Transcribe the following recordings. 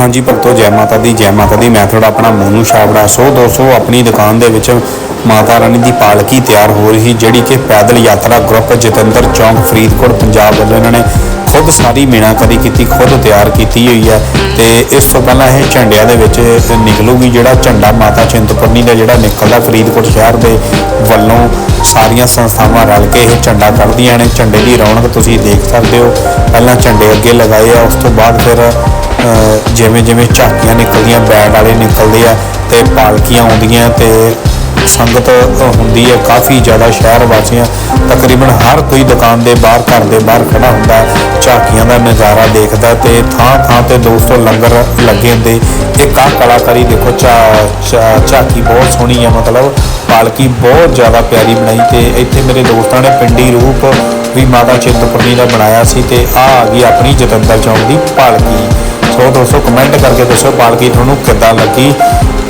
ਹਾਂਜੀ ਭਗਤੋ, ਜੈ ਮਾਤਾ ਦੀ, ਜੈ ਮਾਤਾ ਦੀ ਮੈਂ ਤੁਹਾਡਾ ਆਪਣਾ ਮੋਨੂ ਛਾਬੜਾ। ਸੋ ਦੋਸਤੋ, ਆਪਣੀ ਦੁਕਾਨ ਦੇ ਵਿੱਚ ਮਾਤਾ ਰਾਣੀ ਦੀ ਪਾਲਕੀ ਤਿਆਰ ਹੋ ਰਹੀ, ਜਿਹੜੀ ਕਿ ਪੈਦਲ ਯਾਤਰਾ ਗਰੁੱਪ ਜਤਿੰਦਰ ਚੌਂਕ, ਫਰੀਦਕੋਟ, ਪੰਜਾਬ ਵੱਲੋਂ ਇਹਨਾਂ ਨੇ ਖੁਦ ਸਾਰੀ ਮੀਨਾਕਾਰੀ ਕੀਤੀ, ਖੁਦ ਤਿਆਰ ਕੀਤੀ ਹੋਈ ਹੈ। ਤੇ ਇਸ ਤੋਂ ਪਹਿਲਾਂ ਇਹ ਝੰਡਿਆਂ ਦੇ ਵਿੱਚ ਨਿਕਲੂਗੀ ਜਿਹੜਾ ਝੰਡਾ ਮਾਤਾ ਚਿੰਤਪੁਰਨੀ ਦਾ ਜਿਹੜਾ ਨਿਕਲਦਾ ਫਰੀਦਕੋਟ ਸ਼ਹਿਰ ਦੇ ਵੱਲੋਂ। ਸਾਰੀਆਂ ਸੰਸਥਾਵਾਂ ਰਲ ਕੇ ਇਹ ਝੰਡਾ ਕੱਢਦੀਆਂ ਨੇ। ਝੰਡੇ ਦੀ ਰੌਣਕ ਤੁਸੀਂ ਦੇਖ ਸਕਦੇ ਹੋ। ਪਹਿਲਾਂ ਝੰਡੇ ਅੱਗੇ ਲਗਾਏ ਆ, ਉਸ ਤੋਂ ਬਾਅਦ ਫਿਰ ਜਿਵੇਂ ਜਿਵੇਂ ਝਾਕੀਆਂ ਨਿਕਲਦੀਆਂ ਬੈਂਡ ਵਾਲੇ ਨਿਕਲਦੇ ਆ ਤੇ ਪਾਲਕੀਆਂ ਆਉਂਦੀਆਂ ਤੇ ਸੰਗਤ ਹੁੰਦੀ ਹੈ ਕਾਫੀ ਜ਼ਿਆਦਾ ਸ਼ਹਿਰ ਵਾਸੀਆਂ ਤਕਰੀਬਨ ਹਰ ਕੋਈ ਦੁਕਾਨ ਦੇ ਬਾਹਰ, ਘਰ ਦੇ ਬਾਹਰ ਖੜਾ ਹੁੰਦਾ, ਝਾਕੀਆਂ ਦਾ ਨਜ਼ਾਰਾ ਦੇਖਦਾ ਤੇ ਥਾਂ ਥਾਂ ਤੇ ਦੋਸਤੋ ਲੰਗਰ ਲੱਗੇ ਹੁੰਦੇ। ਇੱਕ ਆਹ ਕਲਾਕਾਰੀ ਦੇਖੋ, ਝਾ, ਝਾ- ਝਾਕੀ ਬਹੁਤ ਸੋਹਣੀ ਹੈ ਮਤਲਬ ਪਾਲਕੀ ਬਹੁਤ ਜ਼ਿਆਦਾ ਪਿਆਰੀ ਬਣਾਈ ਤੇ ਇੱਥੇ ਮੇਰੇ ਦੋਸਤਾਂ ਨੇ ਪਿੰਡੀ ਰੂਪ ਵੀ ਮਾਤਾ ਚਿੰਤਪੁਰਨੀ ਦਾ ਬਣਾਇਆ ਸੀ ਤੇ ਆ ਆ ਗਈ ਆਪਣੀ ਜਤਿੰਦਰ ਚੌਂਕ ਦੀ ਪਾਲਕੀ। ਸੋ ਦੋਸਤੋ ਕਮੈਂਟ ਕਰਕੇ ਦੱਸੋ ਪਾਲਕੀ ਤੁਹਾਨੂੰ ਕਿੱਦਾਂ ਲੱਗੀ।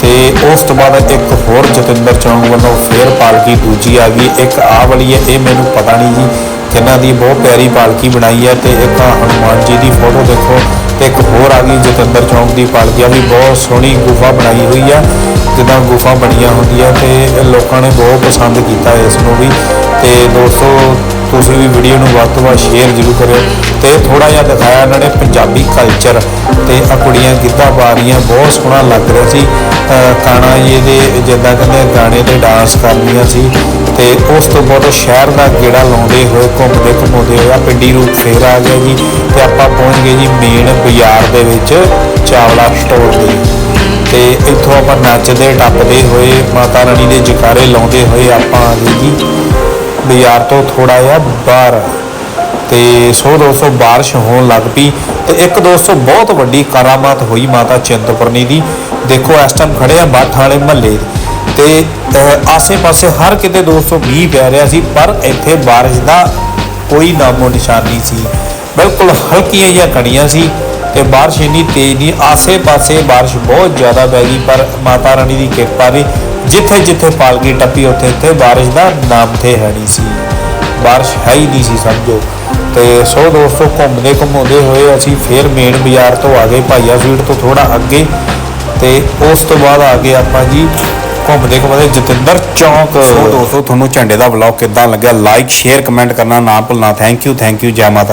ਤੇ ਉਸ ਤੋਂ ਬਾਅਦ ਇੱਕ ਹੋਰ ਜਤਿੰਦਰ ਚੌਂਕ ਵੱਲੋਂ ਫੇਰ ਪਾਲਕੀ ਦੂਜੀ ਆ ਗਈ। ਇੱਕ ਆਹ ਵਾਲੀ ਹੈ, ਇਹ ਮੈਨੂੰ ਪਤਾ ਨਹੀਂ ਜੀ ਕਿੰਨਾ ਦੀ ਬਹੁਤ ਪਿਆਰੀ ਪਾਲਕੀ ਬਣਾਈ ਹੈ ਤੇ ਇੱਕ ਆਹ ਹਨੂਮਾਨ ਜੀ ਦੀ ਫੋਟੋ ਦੇਖੋ ਤੇ ਇੱਕ ਹੋਰ ਆ ਗਈ ਜਤਿੰਦਰ ਚੌਂਕ ਦੀ ਪਾਲਕੀ ਆ ਵੀ ਬਹੁਤ ਸੋਹਣੀ ਗੁਫਾ ਬਣਾਈ ਹੋਈ ਆ, ਜਿੱਦਾਂ ਗੁਫਾ ਬਣੀਆਂ ਹੁੰਦੀਆਂ ਤੇ ਲੋਕਾਂ ਨੇ ਬਹੁਤ ਪਸੰਦ ਕੀਤਾ ਇਸ ਨੂੰ ਵੀ। ਤੇ ਦੋਸਤੋ ਤੁਸੀਂ ਵੀ ਵੀਡੀਓ ਨੂੰ ਵੱਧ ਤੋਂ ਵੱਧ ਸ਼ੇਅਰ ਜ਼ਰੂਰ ਕਰਿਓ ਤੇ ਥੋੜਾ ਜਿਹਾ ਦਿਖਾਇਆ ਇਹਨਾਂ ਨੇ ਪੰਜਾਬੀ ਕਲਚਰ ਤੇ ਆ ਕੁੜੀਆਂ ਗਿੱਧਾ ਪਾ ਰਹੀਆਂ, ਬਹੁਤ ਸੋਹਣਾ ਲੱਗ ਰਿਹਾ ਸੀ। ਅਹ ਕਾਣਾ ਜੀ ਦੇ ਜਿੱਦਾਂ ਕਹਿੰਦੇ ਗਾਣੇ ਤੇ ਡਾਂਸ ਕਰਦੀਆਂ ਸੀ ਤੇ ਉਸ ਤੋਂ ਬਾਅਦ ਸ਼ਹਿਰ ਦਾ ਗੇੜਾ ਲਾਉਂਦੇ ਹੋਏ ਘੁੰਮਦੇ ਘੁੰਮਾਉਂਦੇ ਹੋਏ ਆ ਪਿੰਡੀ ਰੂਪ ਫੇਰ ਆ ਗਿਆ ਜੀ ਤੇ ਆਪਾਂ ਪਹੁੰਚ ਗਏ ਜੀ ਮੇਨ ਬਾਜ਼ਾਰ ਦੇ ਵਿੱਚ ਚਾਵਲਾ ਸਟੋਰ ਦੇ। ਤੇ ਇੱਥੋਂ ਆਪਾਂ ਨੱਚਦੇ, ਟੱਪਦੇ ਹੋਏ ਮਾਤਾ ਰਾਣੀ ਦੇ ਜਕਾਰੇ ਲਾਉਂਦੇ ਹੋਏ ਆਪਾਂ ਆ ਗਏ ਜੀ। ਬਾਜ਼ਾਰ ਤੋਂ ਥੋੜਾ ਜਿਹਾ ਬਾਹਰ ਤੇ ਸੋ ਦੋਸਤੋ ਬਾਰਿਸ਼ ਹੋਣ ਲੱਗ ਪਈ ਤੇ ਇੱਕ ਦੋਸਤੋ ਬਹੁਤ ਵੱਡੀ ਕਰਾਮਾਤ ਹੋਈ ਮਾਤਾ ਚਿੰਤਪੁਰਨੀ ਦੀ। ਦੇਖੋ, ਇਸ ਟਾਈਮ ਖੜੇ ਆ ਬਾਠਾਂ ਵਾਲੇ ਮਹੱਲੇ ਤੇ ਆਸੇ-ਪਾਸੇ ਹਰ ਕਿਤੇ ਦੋਸਤੋ ਮੀਂਹ ਪੈ ਰਿਹਾ ਸੀ, ਪਰ ਇੱਥੇ ਬਾਰਿਸ਼ ਦਾ ਕੋਈ ਨਾਮੋ ਨਿਸ਼ਾਨ ਨਹੀਂ ਸੀ। ਬਿਲਕੁਲ ਹਲਕੀਆਂ ਜਿਹੀਆਂ ਕਣੀਆਂ ਸੀ ਤੇ ਬਾਰਿਸ਼ ਇੰਨੀ ਤੇਜ਼ ਨਹੀਂ, ਆਸੇ-ਪਾਸੇ ਬਾਰਿਸ਼ ਬਹੁਤ ਜ਼ਿਆਦਾ ਪੈ ਗਈ, ਪਰ ਮਾਤਾ ਰਾਣੀ ਦੀ ਕਿਰਪਾ ਨੇ ਜਿੱਥੇ ਜਿੱਥੇ ਪਾਲਕੀ ਟੱਪੀ, ਉੱਥੇ ਉੱਥੇ ਬਾਰਿਸ਼ ਦਾ ਨਾਮ ਤੇ ਹੈ ਨਹੀਂ ਸੀ। ਬਾਰਿਸ਼ ਹੈ ਹੀ ਨਹੀਂ ਸੀ ਸਮਝੋ। ਤੇ ਸੋ ਦੋਸਤੋ, ਘੁੰਮਦੇ ਘੁੰਮਾਉਂਦੇ ਹੋਏ ਅਸੀਂ ਫੇਰ ਮੇਨ ਬਾਜ਼ਾਰ ਤੋਂ ਆ ਗਏ ਭਾਈਆ ਸਵੀਟ ਤੋਂ ਥੋੜਾ ਅੱਗੇ। ਤੇ ਉਸ ਤੋਂ ਬਾਅਦ ਆ ਗਏ ਆਪਾਂ ਜੀ ਘੁੰਮਦੇ ਘੁੰਮਦੇ ਜਤਿੰਦਰ ਚੌਂਕ। ਸੋ ਦੋਸਤੋ, ਤੁਹਾਨੂੰ ਝੰਡੇ ਦਾ ਵਲੌਗ ਕਿੱਦਾਂ ਲੱਗਿਆ? ਲਾਈਕ ਸ਼ੇਅਰ ਕਮੈਂਟ ਕਰਨਾ ਨਾ ਭੁੱਲਣਾ। ਥੈਂਕ ਯੂ ਥੈਂਕ ਯੂ ਜੈ ਮਾਤਾ